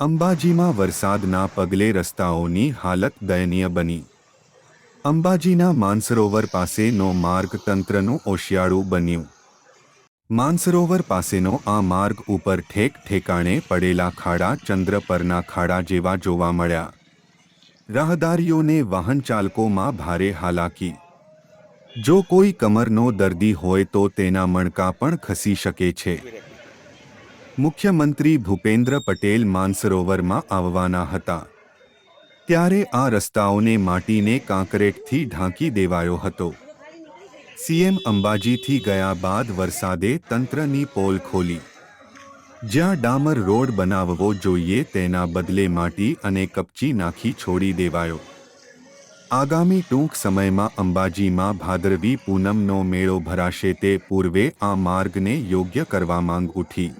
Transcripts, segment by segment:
અંબાજીમાં વરસાદના પગલે રસ્તાઓની હાલત દયનીય બની. અંબાજીના માનસરોવર પાસેનો માર્ગ તંત્રનું ઓશિયાળું બન્યું. માનસરોવર પાસેનો આ માર્ગ ઉપર ઠેક ઠેકાણે પડેલા ખાડા ચંદ્ર પરના ખાડા જેવા જોવા મળ્યા. રાહદારીઓને વાહન ચાલકોમાં ભારે હાલાકી. જો કોઈ કમરનો દર્દી હોય તો તેના મણકા પણ ખસી શકે છે. મુખ્યમંત્રી ભૂપેન્દ્ર પટેલ માનસરોવરમાં આવવાના હતા. ત્યારે આ રસ્તાઓને માટીને કાંકરેટથી ઢાંકી દેવાયો હતો. સીએમ અંબાજીથી ગયા બાદ વરસાદે તંત્રની પોલ ખોલી. જ્યાં ડામર રોડ બનાવવો જોઈએ તેના બદલે માટી અને કપચી નાખી છોડી દેવાયો. આગામી ટૂંક સમયમાં અંબાજીમાં ભાદરવી પૂનમનો મેળો ભરાશે તે પૂર્વે આ માર્ગને યોગ્ય કરવા માંગ ઉઠી.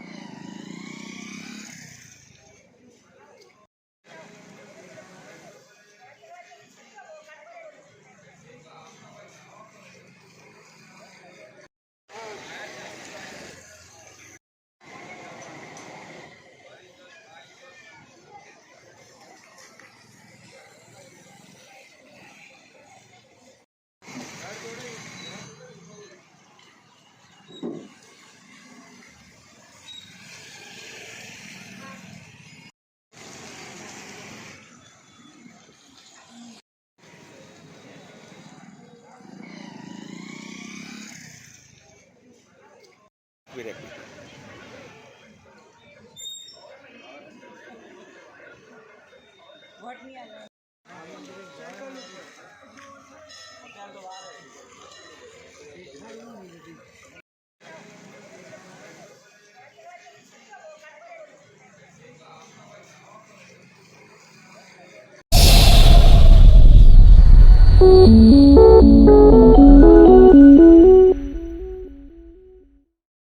বিরাকি